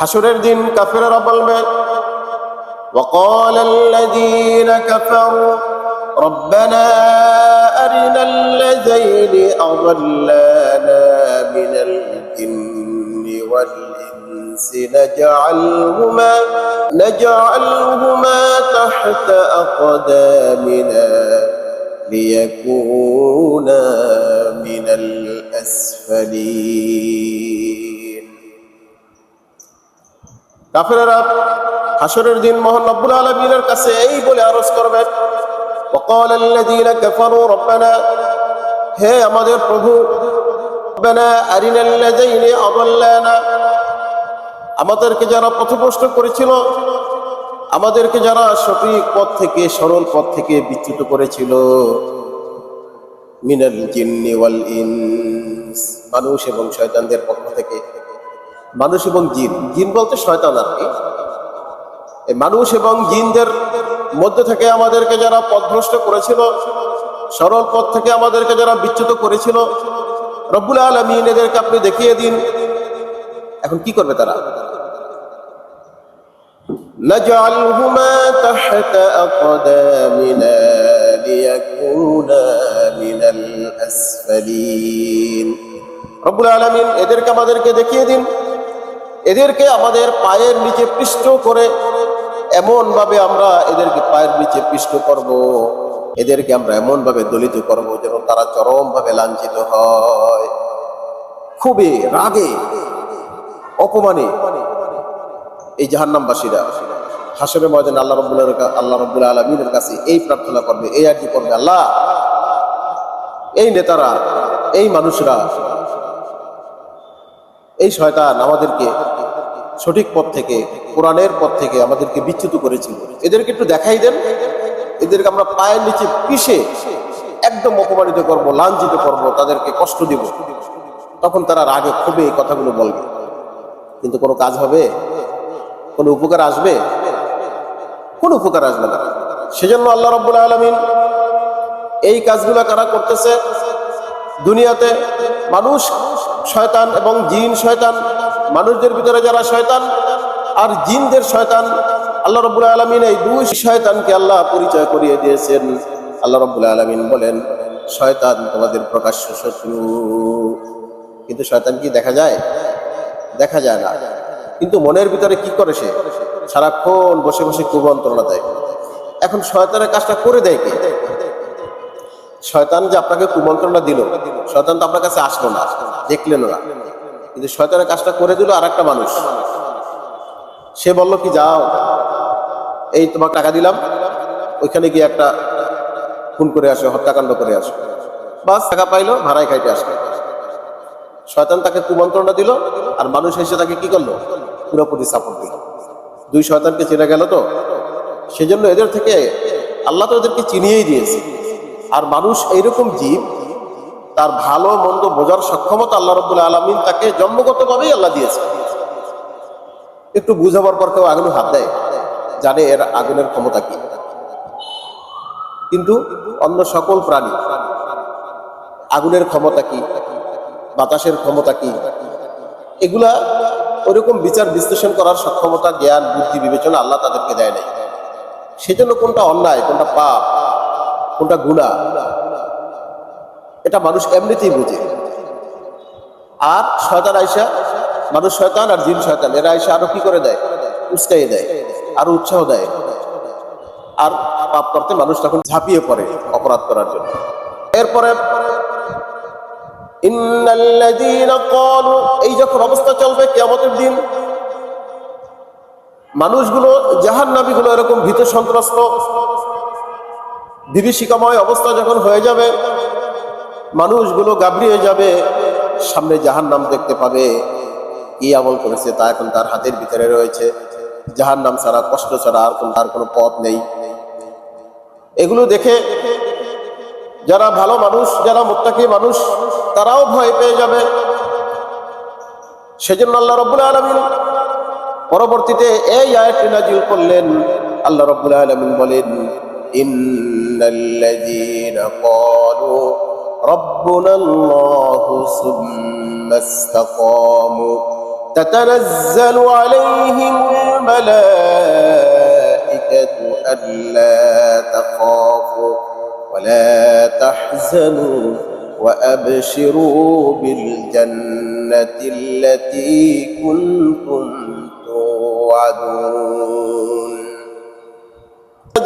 হাসুরের দিন কাফেরা বলবে وقال الذين كفروا ربنا أرنا الذين أضلانا من الجن والإنس نجعلهما نجعلهما تحت أقدامنا ليكونا من الأسفلين কাফেরেরা হাসরের দিন মোহন রব্বুল আলমিনের কাছে এই বলে আরজ করবেন وقال الذين كفروا ربنا হে আমাদের প্রভু ربنا أرنا الذين أضلانا আমাদেরকে যারা পথভ্রষ্ট করেছিল আমাদেরকে যারা সঠিক পথ থেকে সরল পথ থেকে বিচ্যুত করেছিল মিনাল জিন্নি ওয়াল ইনস মানুষ এবং শয়তানদের পক্ষ থেকে মানুষ এবং জিন জিন বলতে শয়তান আর কি এই মানুষ এবং জিনদের মধ্যে থেকে আমাদেরকে যারা পথভ্রষ্ট করেছিল সরল পথ থেকে আমাদেরকে যারা বিচ্যুত করেছিল রব্বুল আলমিন এদেরকে আপনি দেখিয়ে দিন এখন কি করবে তারা نجعلهما تحت أقدامنا ليكونا من الأسفلين রব্বুল আলমিন এদেরকে আমাদেরকে দেখিয়ে দিন এদেরকে আমাদের পায়ের নিচে পৃষ্ঠ করে এমন ভাবে আমরা এদেরকে পায়ের নিচে পৃষ্ঠ করব। এদেরকে আমরা এমন ভাবে দলিত করব যেন তারা চরম ভাবে লাঞ্ছিত হয়। খুবই রাগে, অপমানে এই জাহান্নামবাসীরা হাসবে ময়দান আল্লাহ রব্বুল আল্লাহ রব্বুল আলমিনের কাছে এই প্রার্থনা করবে, এই আর্জি করবে, আল্লাহ, এই নেতারা, এই মানুষরা এই শয়তান আমাদেরকে সঠিক পথ থেকে, কোরআনের পথ থেকে আমাদেরকে বিচ্যুত করেছিল। এদেরকে একটু দেখাই দেন। এদেরকে আমরা পায়ের নিচে পিষে একদম অপমানিত করব, লাঞ্ছিত করব, তাদেরকে কষ্ট দিব। তখন তারা রাগে ক্ষোভে এই কথাগুলো বলবে। কিন্তু কোনো কাজ হবে? কোনো উপকার আসবে? কোন উপকার আসবে না। সেজন্য আল্লাহ রব্বুল আলমিন এই কাজগুলো কারা করতেছে? দুনিয়াতে মানুষ শয়তান এবং জিন শয়তান, মানুষদের ভিতরে যারা শয়তান আর জিনদের শয়তান, আল্লাহ রব্বুল আলমিন এই দুই শয়তানকে আল্লাহ পরিচয় করিয়ে দিয়েছেন। আল্লাহ রব্বুল আলমিন বলেন, শয়তান তোমাদের প্রকাশ্য শত্রু। কিন্তু শয়তান কি দেখা যায়? দেখা যায় না। কিন্তু মনের ভিতরে কি করে সে? সারাক্ষণ বসে বসে কুমন্ত্রণা দেয়। এখন শয়তানের কাজটা করে দেয় কে? শয়তান যে আপনাকে কুমন্ত্রণা দিল শয়তান তো আপনার কাছে আসলো না, দেখলেন না কিন্তু শয়তানের কাজটা করে দিল আর একটা মানুষ। সে বলল, কি যাও? এই তোমার টাকা দিলাম। ওইখানে গিয়ে একটা খুন করে আসো, হত্যাকাণ্ড করে আসো। বাস, টাকা পাইলো, ভাড়ায় খাইতে আসবে শয়তান তাকে কুমন্ত্রণা দিল, আর মানুষ এসে তাকে কি করল? পুরোপুরি সাপোর্ট দিল। দুই শয়তানকে চেনা গেল তো? সেজন্য এদের থেকে আল্লাহ তো এদেরকে চিনিয়েই দিয়েছে। আর মানুষ এইরকম জীব তার ভালো মন্দ বোঝার সক্ষমতা আল্লাহ রব্বুল আলমিন তাকে জন্মগতভাবেই আল্লাহ দিয়েছে। একটু বুঝাবার পর কেউ আগুনে হাত দেয়, জানে এর আগুনের ক্ষমতা কি। কিন্তু অন্য সকল প্রাণী, আগুনের ক্ষমতা কি, বাতাসের ক্ষমতা কি, এগুলা ওরকম বিচার বিশ্লেষণ করার সক্ষমতা, জ্ঞান, বুদ্ধি, বিবেচনা আল্লাহ তাদেরকে দেয় নাই। সেজন্য কোনটা অন্যায়, কোনটা পাপ, কোনটা গুণা এটা মানুষ এমনিতেই বুঝে। আর শয়তান আয়সা মানুষ শয়তান আর জিন শয়তান, এরা আয়সা আরও কি করে দেয়? উস্কাই দেয়, আরও উৎসাহ দেয়। আর পাপ করতে মানুষ তখন ঝাঁপিয়ে পড়ে অপরাধ করার জন্য। এরপরে এই যখন অবস্থা চলবে কিয়ামতের দিন, মানুষগুলো, জাহান্নামীগুলো এরকম ভীত সন্ত্রস্ত বিভীষিকাময় অবস্থা যখন হয়ে যাবে মানুষগুলো গাবড়িয়ে যাবে, সামনে জাহান নাম দেখতে পাবে। কি আমল করেছে তা এখন তার হাতের ভিতরে রয়েছে। জাহান নাম ছাড়া, কষ্ট ছাড়া আর কোন, তার কোনো পথ নেই। এগুলো দেখে যারা ভালো মানুষ, যারা মোত্তাকি মানুষ, তারাও ভয় পেয়ে যাবে। সেজন্য আল্লাহ রব্বুল আলমিন পরবর্তীতে এই আয়াতটি নাজিল করলেন। আল্লাহ রব্বুল আলমিন বলেন, ইন্নাল্লাযীনা ক্বালু রব্বুনা আল্লাহু সুম্মা ইসতাকামু تتنزل عليهم الملائكة ألا تخافوا ولا تحزنوا وأبشروا بالجنة التي كنتم توعدون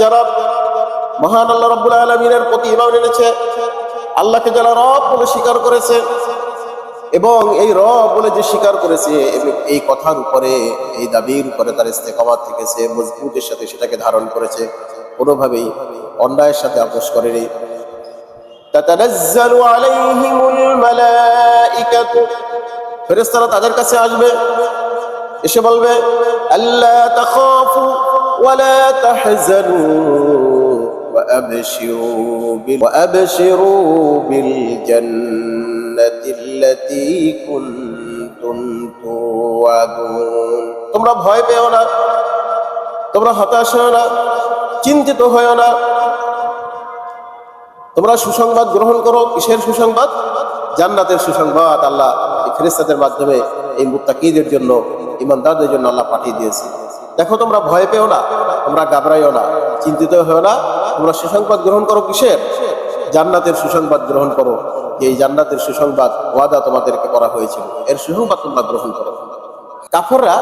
যারা মহান আল্লাহ রব্বুল আলমিনের প্রতি ইমান এনেছে আল্লাহকে যারা রব বলে স্বীকার করেছে এবং এই রব বলে যে স্বীকার করেছে এই কথার উপরে, এই দাবির উপরে তার ইস্তেকামাত থেকেছে, মজবুতের সাথে সেটাকে ধারণ করেছে, কোনোভাবেই অন্যায়ের সাথে আপোষ করেনি। ফেরেশতারা তাদের কাছে আসবে, এসে বলবে আল্লাহ وأبشروا بال... وأبشروا بالجنة التي كنتم توعدون তোমরা ভয় পেও না তোমরা হতাশ হও না চিন্তিত হও না তোমরা সুসংবাদ গ্রহণ করো কিসের সুসংবাদ জান্নাতের সুসংবাদ আল্লাহ এই ফেরেস্তাদের মাধ্যমে এই মুত্তাকিদের জন্য ইমানদারদের জন্য আল্লাহ পাঠিয়ে দিয়েছে দেখো তোমরা ভয় পেও না তোমরা ঘাবড়াইও না চিন্তিত হও না তোমরা সুসংবাদ গ্রহণ করো কিসের? জান্নাতের সুসংবাদ গ্রহণ করো। এই জান্নাতের সুসংবাদ ওয়াদা তোমাদেরকে করা হয়েছিল। এর সুসংবাদ তোমরা গ্রহণ করো। কাফররা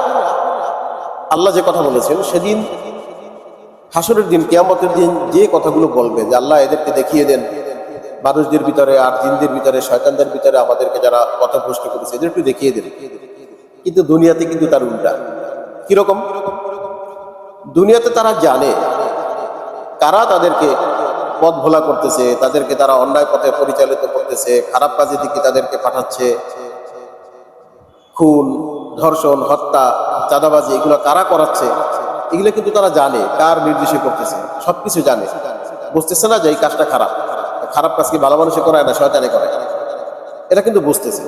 আল্লাহ যে কথা বলেছেন, সেদিন হাসরের দিন, কেয়ামতের দিন যে কথাগুলো বলবে, যে আল্লাহ এদেরকে দেখিয়ে দেন, মানুষদের ভিতরে আর জিনদের ভিতরে, শয়তানদের ভিতরে আমাদেরকে যারা পথভ্রষ্ট করেছে, এদের একটু দেখিয়ে দেন। কিন্তু দুনিয়াতে কিন্তু তার উল্টা। কীরকম? দুনিয়াতে তারা জানে কারা তাদেরকে পথ ভোলা করতেছে? তাদেরকে তারা অন্যায় পথে পরিচালিত করতেছে। খারাপ কাজের দিকে তাদেরকে পাঠাচ্ছে। খুন, ধর্ষণ, হত্যা, চাঁদাবাজি, এগুলো কারা করাচ্ছে? এগুলো কিন্তু তারা জানে, কার নির্দেশে করতেছে? সবকিছু জানে। বুঝতেছে না যে এই কাজটা খারাপ। খারাপ কাজ কি ভালো মানুষে করায় না শয়তানে করে এটা কিন্তু বুঝতেছে।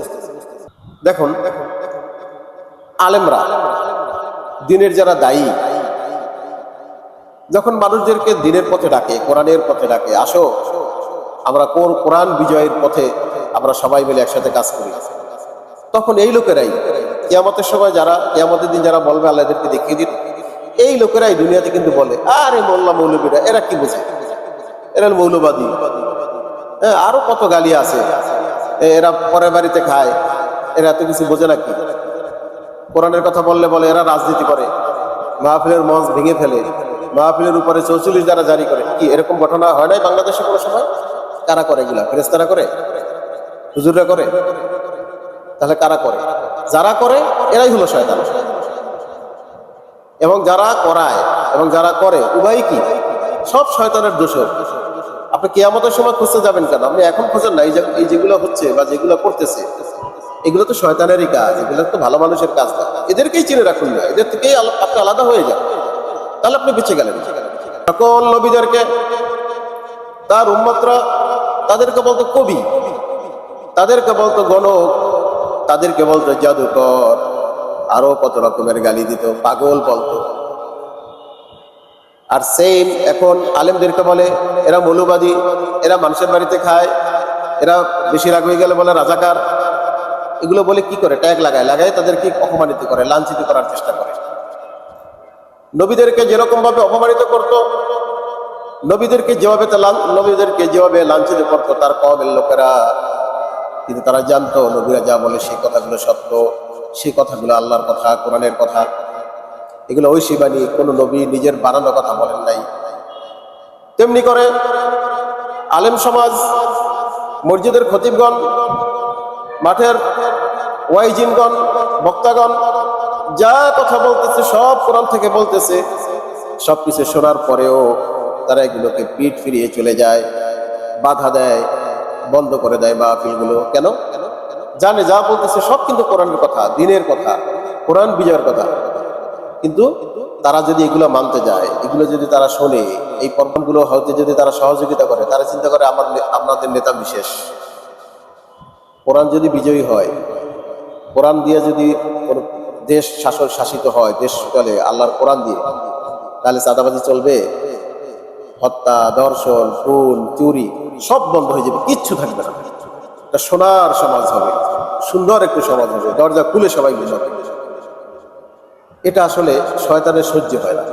দেখুন, আলেমরা, দিনের যারা দায়ী যখন মানুষদেরকে দিনের পথে ডাকে, কোরআনের পথে ডাকে, আসো, আমরা কোন কোরআন বিজয়ের পথে আমরা সবাই মিলে একসাথে কাজ করি। তখন এই লোকেরাই, কেয়ামতের সময় যারা, কেয়ামতের দিন যারা বলবে, আল্লাহ এদেরকে দেখিয়ে দিন। এই লোকেরাই দুনিয়াতে কিন্তু বলে, আরে মোল্লা মৌলবীরা, এরা কি বোঝে? এরা মৌলবাদী। হ্যাঁ আরও কত গালি আছে। এরা পরের বাড়িতে খায়। এরা এত কিছু বোঝে নাকি? কোরআনের কথা বললে বলে, এরা রাজনীতি করে। মাহফিলের মঞ্চ ভেঙে ফেলে। মাহফিলের উপরে চৌচল্লিশ দ্বারা জারি করে, কি এরকম ঘটনা হয় নাই বাংলাদেশে কোনো সময়? কারা করে এগুলা? ফেরেস্তারা করে? হুজুররা করে? তাহলে কারা করে? যারা করে, এরাই হলো শয়তান। এবং যারা করায়, এবং যারা করে, উভয় কি? সব শয়তানের দোষ আপনি কেয়ামতের সময় খুঁজতে যাবেন কেন? আপনি এখন খোঁজেন না, এই যেগুলো হচ্ছে বা যেগুলো করতেছে, এগুলো তো শয়তানেরই কাজ, এগুলো তো ভালো মানুষের কাজ না। এদেরকেই চিনে রাখুন না, এদের থেকেই আপনি আলাদা হয়ে যান। তাহলে আপনি বেঁচে গেলেন। সকল নবীদেরকে, তার উম্মতরা তাদেরকে বলতো কবি, তাদেরকে বলতো গণক, তাদেরকে বলতো জাদুকর, আরও কত রকমের গালি দিত, পাগল বলতো। আর সেম এখন আলেমদেরকে বলে, এরা মৌলবাদী, এরা মানুষের বাড়িতে খায়, এরা বেশি রাগ হয়ে গেলে বলে রাজাকার। এগুলো বলে কি করে? ট্যাগ লাগায় লাগায় তাদেরকে অপমানিত করে, লাঞ্ছিত করার চেষ্টা করে। নবীদেরকে যেরকম ভাবে অপমানিত করত, নবীদেরকে যেভাবে নবীদেরকে যেভাবে লাঞ্ছিত করতো, তার কমের লোকেরা। কিন্তু তারা জানতো, নবীরা যা বলে সেই কথাগুলো সত্য, সেই কথাগুলো আল্লাহর কথা, কোরআনের কথা। এগুলো ঐশী বাণী কোনো নবী নিজের বানানো কথা বলেন নাই। তেমনি করে আলেম সমাজ, মসজিদের খতিবগণ, মাঠের ওয়াইজিনগণ, বক্তাগণ যা কথা বলতেছে, সব কোরআন থেকে বলতেছে। সব কিছু শোনার পরেও তারা এগুলোকে পিঠ ফিরিয়ে চলে যায়, বাধা দেয়, বন্ধ করে দেয় বা মাহফিলগুলো। কেন? জানে যা বলতেছে, সব কিন্তু কোরআনের কথা, দিনের কথা, কোরআন বিজয়ের কথা। কিন্তু তারা যদি এগুলো মানতে যায়, এগুলো যদি তারা শোনে, এই পর্বগুলো হতে যদি তারা সহযোগিতা করে, তারা চিন্তা করে আমার আপনাদের নেতা বিশেষ। কোরআন যদি বিজয়ী হয়, কোরআন দিয়ে যদি দেশ শাসন শাসিত হয়, দেশ চলে আল্লাহর কোরআন দিয়ে। তাহলে চাঁদাবাজি চলবে? হত্যা দর্শন খুন, চুরি, সব বন্ধ হয়ে যাবে, কিচ্ছু থাকবে না। একটা সোনার সমাজ হবে, সুন্দর একটু সমাজ হবে, দরজা খুলে সবাই বুঝাবে এটা আসলে শয়তানের সহ্য হয় না।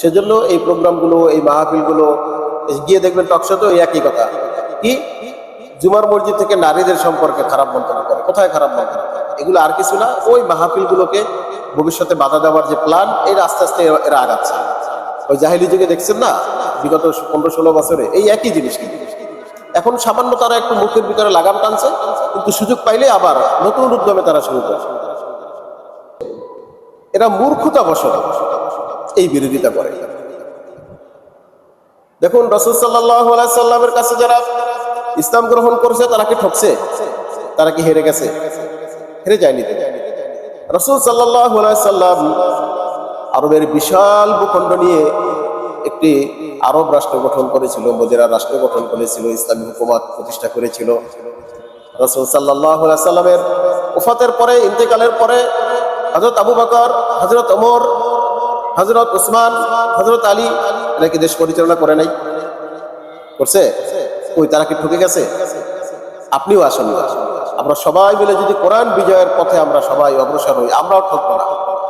সেজন্য এই প্রোগ্রামগুলো, এই মাহফিলগুলো গিয়ে দেখবেন টকশোতে ওই একই কথা। কি? জুমার মসজিদ থেকে নারীদের সম্পর্কে খারাপ মন্তব্য করে। কোথায় খারাপ মন্তব্য? করে? এগুলো আর কিছু না, ওই মাহফিলগুলোকে ভবিষ্যতে বাধা দেওয়ার যে প্ল্যান এর আস্তে আস্তে এরা- আগাচ্ছে। ওই জাহিলি যুগে দেখছেন না, বিগত পনেরো ষোলো বছরে এই একই জিনিস কিন্তু। এখন সামান্য তারা একটু মুখের ভিতরে লাগাম টানছে, কিন্তু সুযোগ পাইলে আবার নতুন উদ্যমে তারা শুরু করে। এরা মূর্খতা বসত এই বিরোধিতা করে। দেখুন সাল্লাহ সাল্লামের কাছে যারা ইসলাম গ্রহণ করছে, তারা কি ঠকছে? তারা কি হেরে গেছে? হেরে যায়নি রসুল সাল্লাহ সাল্লাম আরবের বিশাল ভূখণ্ড নিয়ে একটি আরব রাষ্ট্র গঠন করেছিল মদিরা রাষ্ট্র গঠন করেছিল, ইসলামী হুকুমত প্রতিষ্ঠা করেছিল। রসুল সাল্লাহ সাল্লামের উফাতের পরে, ইন্তেকালের পরে হজরত আবু বকর হজরত ওমর হজরত উসমান হজরত আলী এরা কি দেশ পরিচালনা করে নাই। করছে? ওই তারা কি ঠকে গেছে? আপনিও আসুন না আমরা সবাই মিলে যদি কোরআন বিজয়ের পথে আমরা সবাই অগ্রসর হই, আমরাও ঠকবো না।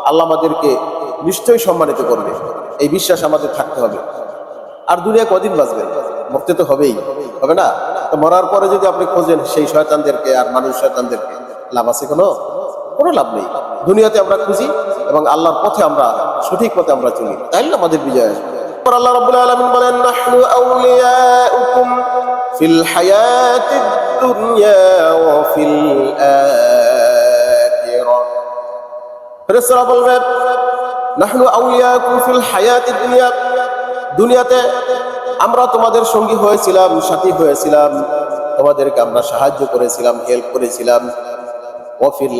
আল্লাহ আমাদেরকে নিশ্চয়ই সম্মানিত করবে। এই বিশ্বাস আমাদের থাকতে হবে। আর দুনিয়া কদিন বাঁচবেন মরতে তো হবেই। হবে না? তো মরার পরে যদি আপনি খোঁজেন সেই শয়তানদেরকে আর মানুষ শয়তানদেরকে, লাভ আছে কোনো? কোনো লাভ নেই। দুনিয়াতে আমরা খুঁজি এবং আল্লাহর পথে আমরা, সঠিক পথে আমরা চলি। তাই না আমাদের বিজয় আসবে? আল্লাহ রাব্বুল আলামিন বলেন ওয়া ফিল আখিরাহ ফেরেশতারা বলবে নাহনু আউলিয়াকুম ফিল হায়াতিদ দুনিয়া। দুনিয়াতে আমরা তোমাদের সঙ্গী হয়েছিলাম, সাথী হয়েছিলাম, তোমাদেরকে আমরা সাহায্য করেছিলাম হেল্প করেছিলাম। ওফিল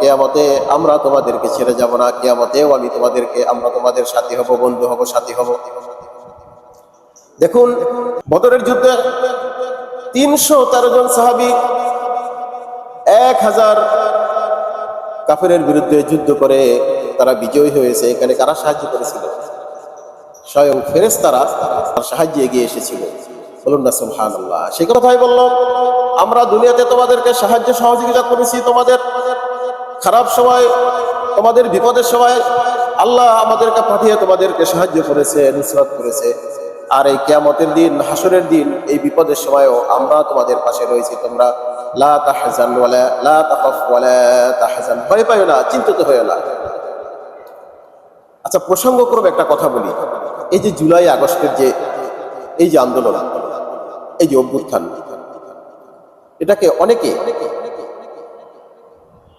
কিয়ামতে আমরা তোমাদেরকে ছেড়ে যাব না, কিয়ামতেও আমি তোমাদেরকে, আমরা তোমাদের সাথী হব, বন্ধু হব, সাথী হব। দেখুন, বদরের যুদ্ধে তিনশো তেরো জন সাহাবি এক হাজার কাফেরের বিরুদ্ধে যুদ্ধ করে তারা বিজয়ী হয়েছে। এখানে কারা সাহায্য করেছিল? স্বয়ং ফেরেস তারা তার সাহায্যে এগিয়ে এসেছিল। বলুন না সুবহান আল্লাহ সে কথাই বললাম আমরা দুনিয়াতে তোমাদেরকে সাহায্য সহযোগিতা করেছি তোমাদের খারাপ সময়, তোমাদের বিপদের সময়। আল্লাহ আমাদেরকে পাঠিয়ে তোমাদেরকে সাহায্য করেছে, নুসরাত করেছে। আর এই কেয়ামতের দিন হাসরের দিন, এই বিপদের সময়ও আমরা তোমাদের পাশে রয়েছি। তোমরা লা তাহজান ওয়ালা, লা তাখাফ ওয়ালা তাহজান। ভয় পাইও না, চিন্তিত হয়েও না। আচ্ছা প্রসঙ্গক্রমে একটা কথা বলি। এই যে জুলাই, আগস্টের যে, এই যে আন্দোলন, এই যে অভ্যুত্থান, এটাকে অনেকে,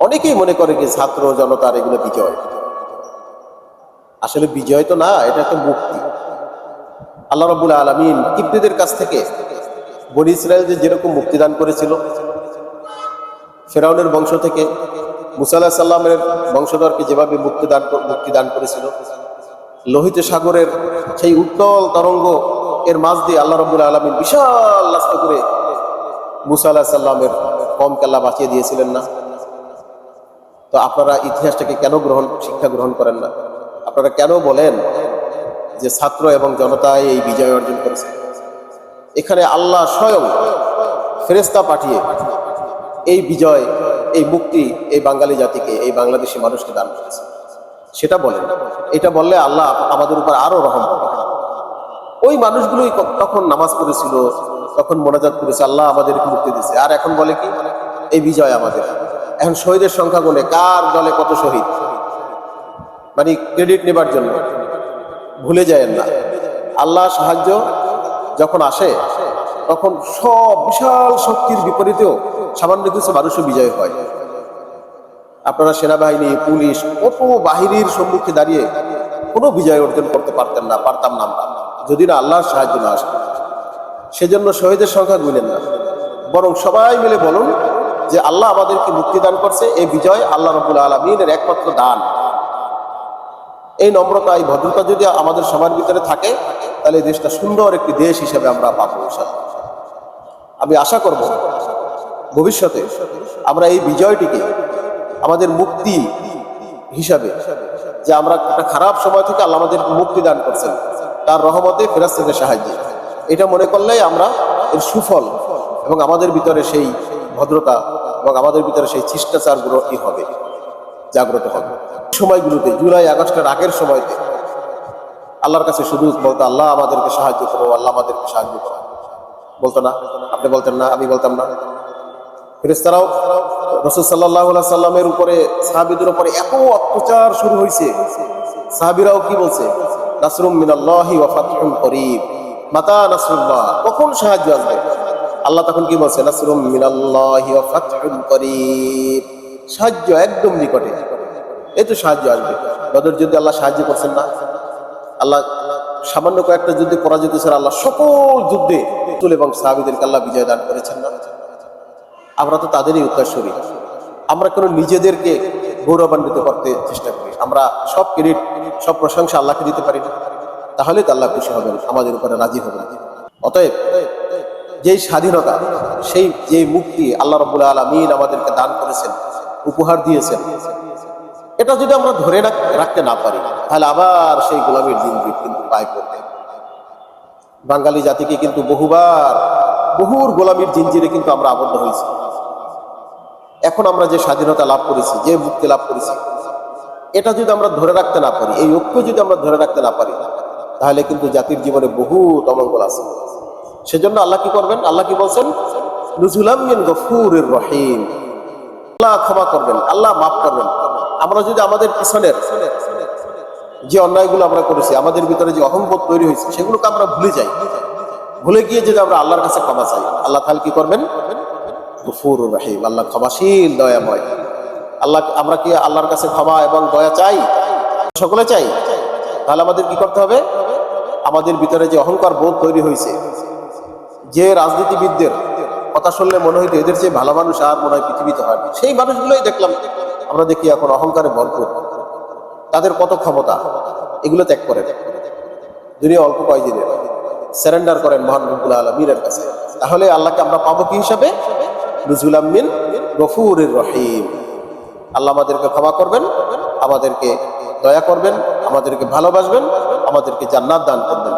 অনেকেই মনে করে যে ছাত্র জনতার এগুলো বিজয়। আসলে বিজয় তো না, এটা একটা মুক্তি। আল্লাহ রবুল আলমিন কিপ্তিদের কাছ থেকে বনি ইসরায়েল যে যেরকম মুক্তিদান করেছিল, ফেরাউনের বংশ থেকে মুসাল্লাহ সাল্লামের বংশধরকে যেভাবে মুক্তিদান মুক্তিদান করেছিল, লোহিত সাগরের সেই উত্তল তরঙ্গ এর মাঝ দিয়ে আল্লাহ রবুল আলমিন বিশাল রাস্তা করে মুসা আল্লাহ সাল্লামের কম কেল্লা বাঁচিয়ে দিয়েছিলেন না। তো আপনারা ইতিহাসটাকে কেন গ্রহণ, শিক্ষা গ্রহণ করেন না? আপনারা কেন বলেন যে ছাত্র এবং জনতায় এই বিজয় অর্জন করেছে। এখানে আল্লাহ স্বয়ং ফেরেস্তা পাঠিয়ে এই বিজয়, এই মুক্তি এই বাঙালি জাতিকে, এই বাংলাদেশি মানুষকে দান করেছে। সেটা বলেন। এটা বললে আল্লাহ আমাদের উপর আরও রহম ওই মানুষগুলোই তখন নামাজ পড়েছিল, তখন মোনাজাত করেছে, আল্লাহ আমাদেরকে মুক্তি দিয়েছে। আর এখন বলে কি? এই বিজয় আমাদের। এখন শহীদের সংখ্যা গুনে কার দলে কত শহীদ? মানে ক্রেডিট নেবার জন্য। ভুলে না। আল্লাহ সাহায্য যখন আসে, তখন সব বিশাল শক্তির বিপরীতেও সামান্য কিছু মানুষও বিজয় হয়। আপনারা সেনাবাহিনী, পুলিশ, কত বাহিনীর সম্মুখে দাঁড়িয়ে কোনো বিজয় অর্জন করতে পারতেন না, পারতাম না যদি না আল্লাহর সাহায্য না আসে, সেজন্য শহীদের সংখ্যা গুনেন না। বরং সবাই মিলে বলুন যে, আল্লাহ আমাদেরকে মুক্তি দান করছে, এই বিজয় আল্লাহ রবুল আলমিনের একমাত্র দান। এই নম্রতা, এই ভদ্রতা যদি আমাদের সবার ভিতরে থাকে, তাহলে এই দেশটা সুন্দর একটি দেশ হিসেবে আমরা পাবো। আমি আশা করব ভবিষ্যতে আমরা এই বিজয়টিকে আমাদের মুক্তি হিসাবে, যে আমরা একটা খারাপ সময় থেকে আল্লাহ আমাদের মুক্তি দান করছেন, তার রহমতে ফেরাস্তাদের সাহায্যে এটা মনে করলেই আমরা এর সুফল এবং আমাদের ভিতরে সেই ভদ্রতা এবং আমাদের ভিতরে সেই শিষ্টাচারগুলো কি হবে জাগ্রত হবে। সময়গুলোতে, জুলাই, আগস্টের আগের সময়তে আল্লাহর কাছে শুধু বলতো আল্লাহ আমাদেরকে সাহায্য করো আল্লাহ আমাদেরকে সাহায্য করো বলতো না? আপনি বলতেন না, আমি বলতাম না। ফেরেস্তারাও রসুল সাল্লাহ সাল্লামের উপরে, সাহাবিদের উপরে এত অত্যাচার শুরু হয়েছে। সাহাবিরাও কি বলছে? নাসরুম মিনাল্লাহি ওয়া ফাতহুন করিব। মাতা নাসরুল্লাহ, কখন সাহায্য আসবে? আল্লাহ তখন কি বলছে? নাসরুম মিনাল্লাহি ওয়া ফাতহুন করিব। সাহায্য একদম নিকটে। এই তো সাহায্য আসবে। বদর যুদ্ধে আল্লাহ সাহায্য করছেন না। আল্লাহ সামান্য কয়েকটা যুদ্ধে পরাজিত হয়েছেন আল্লাহ সকল যুদ্ধে তুল এবং সাহাবিদেরকে আল্লাহ বিজয় দান করেছেন না। আমরা তো তাদেরই উত্তরসূরি। আমরা কোনো নিজেদেরকে গৌরবান্বিত করতে চেষ্টা করি। আমরা সব ক্রেডিট সব প্রশংসা আল্লাহকে দিতে পারি না। তাহলে তো আল্লাহ খুশি হবেন, আমাদের উপরে রাজি হবেন। অতএব যেই স্বাধীনতা, সেই যে মুক্তি আল্লাহ রবুল্লা আলমিন আমাদেরকে দান করেছেন উপহার দিয়েছেন। এটা যদি আমরা ধরে রাখতে না পারি, তাহলে আবার সেই গোলামীর দিন কিন্তু পায় পড়বে। বাঙালি জাতিকে কিন্তু বহুবার, বহুর গোলামীর জিঞ্জিরে কিন্তু আমরা আবদ্ধ হয়েছি। এখন আমরা যে স্বাধীনতা লাভ করেছি, যে মুক্তি লাভ করেছি, এটা যদি আমরা ধরে রাখতে না পারি, এই ঐক্য যদি আমরা ধরে রাখতে না পারি, তাহলে কিন্তু জাতির জীবনে বহু অমঙ্গল আছে। সেজন্য আল্লাহ কি করবেন? আল্লাহ কি বলছেন? নুজুলামিন গফুরের রহিম। আল্লাহ ক্ষমা করবেন, আল্লাহ মাফ করবেন। আমরা যদি আমাদের পিছনের যে অন্যায়গুলো আমরা করেছি, আমাদের ভিতরে যে অহংবোধ তৈরি হয়েছে, সেগুলোকে আমরা ভুলে যাই। ভুলে গিয়ে যদি আমরা আল্লাহর কাছে ক্ষমা চাই, আল্লাহ তাহলে কি করবেন? গফুর রাহিম, আল্লাহ ক্ষমাশীল, দয়াময়। আল্লাহ, আমরা কি আল্লাহর কাছে ক্ষমা এবং দয়া চাই? সকলে চাই? তাহলে আমাদের কি করতে হবে? আমাদের ভিতরে যে অহংকার বোধ তৈরি হয়েছে, যে রাজনীতিবিদদের কথা শুনলে মনে হইতো এদের চেয়ে ভালো মানুষ আর মনে হয় পৃথিবীতে হয় সেই মানুষগুলোই দেখলাম, আমরা দেখি এখন অহংকারে ভরপুর। তাদের কত ক্ষমতা? এগুলো ত্যাগ করেন। দুনিয়া অল্প কয়দিনের সারেন্ডার করেন মহান রব্বুল আলমীর কাছে। তাহলে আল্লাহকে আমরা পাবো কি হিসাবে? নজরুল আমিন গফুরের রহিম। আল্লাহ আমাদেরকে ক্ষমা করবেন, আমাদেরকে দয়া করবেন, আমাদেরকে ভালোবাসবেন, আমাদেরকে জান্নাত দান করবেন।